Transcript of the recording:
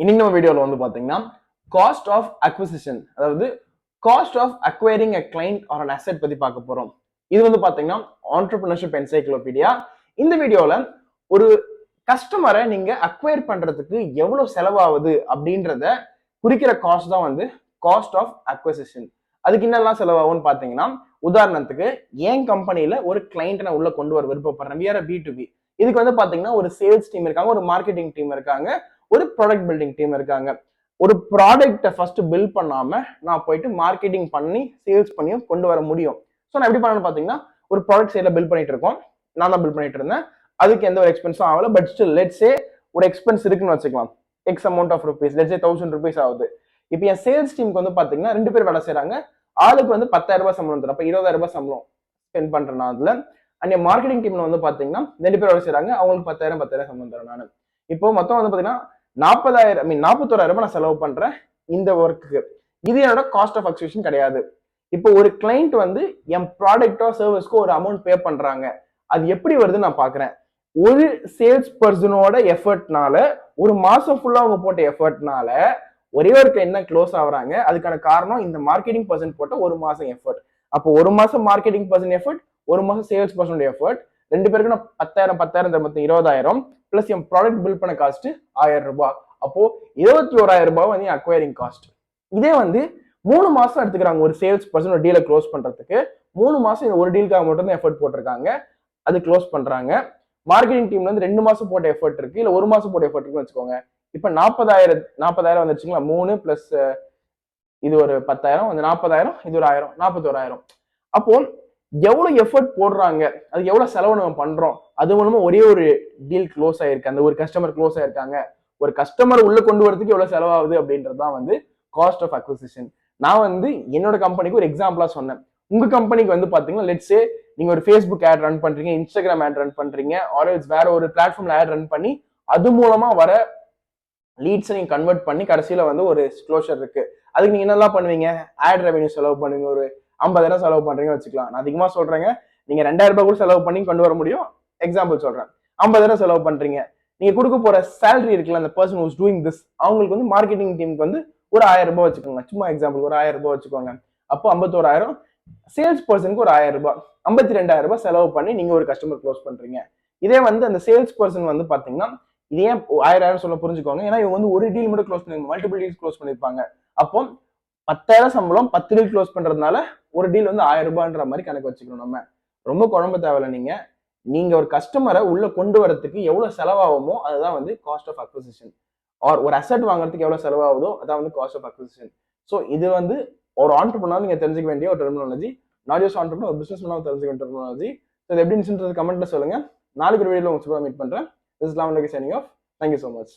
இன்னைக்கு நம்ம வீடியோவில் வந்து பார்த்தீங்கன்னா காஸ்ட் ஆஃப் அக்விசிஷன் அதாவது cost of acquiring a client or an asset பற்றி பார்க்க போகிறோம் இது வந்து பார்த்தீங்கன்னா ஆண்டர்பிரினர்ஷிப் என்சைக்ளோபீடியா இந்த வீடியோவில் ஒரு கஸ்டமரை நீங்கள் அக்வயர் பண்ணுறதுக்கு எவ்வளோ செலவாகுது அப்படின்றத குறிக்கிற காஸ்ட் தான் வந்து காஸ்ட் ஆஃப் அக்வசிஷன் அதுக்கு என்னெல்லாம் செலவாகும்னு பார்த்தீங்கன்னா உதாரணத்துக்கு என் கம்பெனியில் ஒரு கிளைண்ட்டை நான் உள்ளே கொண்டு வர விருப்பப்படுறேன். We are B to B இதுக்கு வந்து பார்த்தீங்கன்னா ஒரு சேல்ஸ் டீம் இருக்காங்க ஒரு மார்க்கெட்டிங் டீம் இருக்காங்க. ஒரு ப்ராடக்ட் பில்டிங் டீம் இருக்காங்க. ஒரு ப்ராடக்ட்டை ஃபர்ஸ்ட் பில்ட் பண்ணாம நான் போயிட்டு மார்க்கெட்டிங் பண்ணி சேல்ஸ் பண்ணியும் கொண்டு வர முடியும். ஸோ நான் எப்படி பண்ணணும்னு பார்த்தீங்கன்னா ஒரு ப்ராடக்ட் சைடில் பில்ட் பண்ணிட்டு இருக்கோம். நான் தான் பில்ட் பண்ணிட்டு இருந்தேன். அதுக்கு எந்த ஒரு எக்ஸ்பென்ஸும் ஆகல. பட் ஸ்டில் லெட்ஸே ஒரு எக்ஸ்பென்ஸ் இருக்குன்னு வச்சுக்கலாம். X amount of rupees let's say thousand rupees ஆகுது. இப்போ என் சேல்ஸ் டீமுக்கு வந்து பார்த்தீங்கன்னா ரெண்டு பேர் வேலை செய்கிறாங்க ஆளுக்கு வந்து பத்தாயிரம் ரூபாய் சம்பளம் தரும். அப்போ இருபதாயிரம் ரூபாய் சம்பளம் ஸ்பெண்ட் பண்ணுறேன் நான் அண்ட் என் மார்க்கெட்டிங் டீம்ல வந்து பார்த்தீங்கன்னா ரெண்டு பேர் வேலை செய்கிறாங்க அவங்களுக்கு பத்தாயிரம் பத்தாயிரம் சம்பளம் தரேன் நான். இப்போ மொத்தம் வந்து பார்த்தீங்கன்னா நாற்பதாயிரம் ஐ மீன் நாற்பத்தோராயிரம் ரூபாய் நான் செலவு பண்றேன் இந்த ஒர்க்குக்கு இது என்னோட காஸ்ட் ஆஃப் அக்விசிஷன் கிடையாது. இப்போ ஒரு கிளைண்ட் வந்து என் ப்ராடக்டோ சர்வீஸ்க்கோ ஒரு அமௌண்ட் பே பண்றாங்க. அது எப்படி வருதுன்னு நான் பாக்குறேன். ஒரு சேல்ஸ் பர்சனோட எஃபர்ட்னால ஒரு மாசம் ஃபுல்லா அவங்க போட்ட எஃபர்ட்னால ஒரே ஒரு என்ன க்ளோஸ் ஆகுறாங்க. அதுக்கான காரணம் இந்த மார்க்கெட்டிங் பர்சன் போட்ட ஒரு மாசம் எஃபர்ட் அப்போ ஒரு மாசம் மார்க்கெட்டிங் பர்சன் எஃபர்ட் ஒரு மாசம் சேல்ஸ் பர்சனோட எஃபர்ட் ரெண்டு பேருக்கு நான் பத்தாயிரம் பத்தாயிரம் தர மொத்தம் இருபதாயிரம் பிளஸ் என் ப்ராடக்ட் பில் பண்ண காஸ்ட் ஆயிரம் ரூபாய். அப்போ இருபத்தி ஓராயிரம் ரூபாய் வந்து அக்வயரிங் காஸ்ட் இதே வந்து மூணு மாசம் எடுத்துக்கிறாங்க ஒரு சேல்ஸ் பர்சன் ஒரு டீலை க்ளோஸ் பண்றதுக்கு. மூணு மாசம் இந்த ஒரு டீலுக்காக மட்டும் தான் எஃபர்ட் போட்டிருக்காங்க. அது க்ளோஸ் பண்றாங்க. மார்க்கெட்டிங் டீம்ல வந்து ரெண்டு மாசம் போட்ட எஃபர்ட் இருக்கு. இல்ல ஒரு மாசம் போட்ட எஃபர்ட் இருக்குன்னு வச்சுக்கோங்க. இப்ப நாற்பதாயிரம் நாற்பதாயிரம் வந்துருச்சுங்களா மூணு பிளஸ் இது ஒரு பத்தாயிரம் அந்த நாற்பதாயிரம் இது ஒரு ஆயிரம் நாற்பத்தோராயிரம் அப்போ எவ்வளவு எஃபர்ட் போடுறாங்க? அது எவ்வளவு செலவு நம்ம பண்றோம்? அது மூலமா ஒரே ஒரு டீல் க்ளோஸ் ஆயிருக்கு. அந்த ஒரு கஸ்டமர் க்ளோஸ் ஆயிருக்காங்க. ஒரு கஸ்டமர் உள்ள கொண்டு வரதுக்கு எவ்வளவு செலவாகுது அப்படின்றது தான் வந்து காஸ்ட் ஆஃப் அக்விசிஷன் நான் வந்து என்னோட கம்பெனிக்கு ஒரு எக்ஸாம்பிளா சொன்னேன். உங்க கம்பெனிக்கு வந்து பாத்தீங்கன்னா லெட்ஸே நீங்க ஒரு ஃபேஸ்புக் ஆட் ரன் பண்றீங்க இன்ஸ்டாகிராம் ஆட் ரன் பண்றீங்க ஆர் வேற ஒரு பிளாட்ஃபார்ம்ல ஆட் ரன் பண்ணி அது மூலமா வர லீட்ஸை நீங்க கன்வெர்ட் பண்ணி கடைசியில வந்து ஒரு க்ளோஷர் இருக்கு. அதுக்கு நீங்க என்னெல்லாம் பண்ணுவீங்க? ஆட் ரெவன்யூ செலவு பண்ணுவீங்க ஒரு ஐம்பதாயிரம் செலவு பண்றீங்க வச்சுக்கலாம். நான் அதிகமா சொல்றேங்க. நீங்க ரெண்டாயிரம் ரூபாய் கூட செலவு பண்ணி கொண்டு வர முடியும். எக்ஸாம்பிள் சொல்றேன். ஐம்பதாயிரம் செலவு பண்றீங்க. நீங்க கொடுக்க போற சேலரி இருக்குல்ல அந்த பர்சன் ஹூஸ் டூயிங் திஸ் அவங்களுக்கு வந்து மார்க்கெட்டிங் டீமுக்கு வந்து ஒரு ஆயிரம் ரூபாய் வச்சுக்கோங்க. சும்மா எக்ஸாம்பிள் ஒரு ஆயிரம் ரூபாய் வச்சுக்கோங்க. அப்போ ஐம்பத்தோராயிரம் சேல்ஸ் பர்சனுக்கு ஒரு ஆயிரம் ரூபாய் ஐம்பத்தி ரெண்டாயிரம் ரூபாய் செலவு பண்ணி நீங்க ஒரு கஸ்டமர் க்ளோஸ் பண்றீங்க. இதே வந்து அந்த சேல்ஸ் பர்சன் வந்து பாத்தீங்கன்னா இது ஏன் ஆயிரம் ஆயிரம் சொல்ல புரிஞ்சுக்கோங்க. ஏன்னா இவங்க வந்து ஒரு டீல் மட்டும் க்ளோஸ் பண்ணி மல்டிபிள் டீல்ஸ் க்ளோஸ் பண்ணிருப்பாங்க. அப்போ பத்தாயிரம் சம்பளம் பத்து டீல் க்ளோஸ் பண்றதுனால ஒரு டீல் வந்து ஆயிரம் ரூபான்ற மாதிரி கணக்கு வச்சுக்கணும் நம்ம. ரொம்ப குழம்பு தேவையில்ல நீங்க. நீங்க ஒரு கஸ்டமரை உள்ள கொண்டு வரதுக்கு எவ்வளவு செலவாகுமோ அதுதான் வந்து காஸ்ட் ஆஃப் அக்விசிஷன் ஆர் ஒரு அசெட் வாங்குறதுக்கு எவ்வளவு செலவாகுதோ அதான் வந்து காஸ்ட் ஆஃப் அக்விசிஷன் ஸோ இது வந்து ஒரு ஆண்டர்பனர் நீங்க தெரிஞ்சுக்க வேண்டிய ஒரு டெர்மினாலஜி நாட் ஜஸ்ட் ஆண்டர்பனர் ஒரு பிசினஸ் மேனாக தெரிஞ்சுக்க வேண்டிய டெர்மினாலஜி இது எப்படி இருந்துச்சுன்றது கமெண்ட்ல சொல்லுங்க. நாளைக்கு ஒரு வீடியோல உங்க சூப்பராக மீட் பண்றேன். Islam signing off thank you so much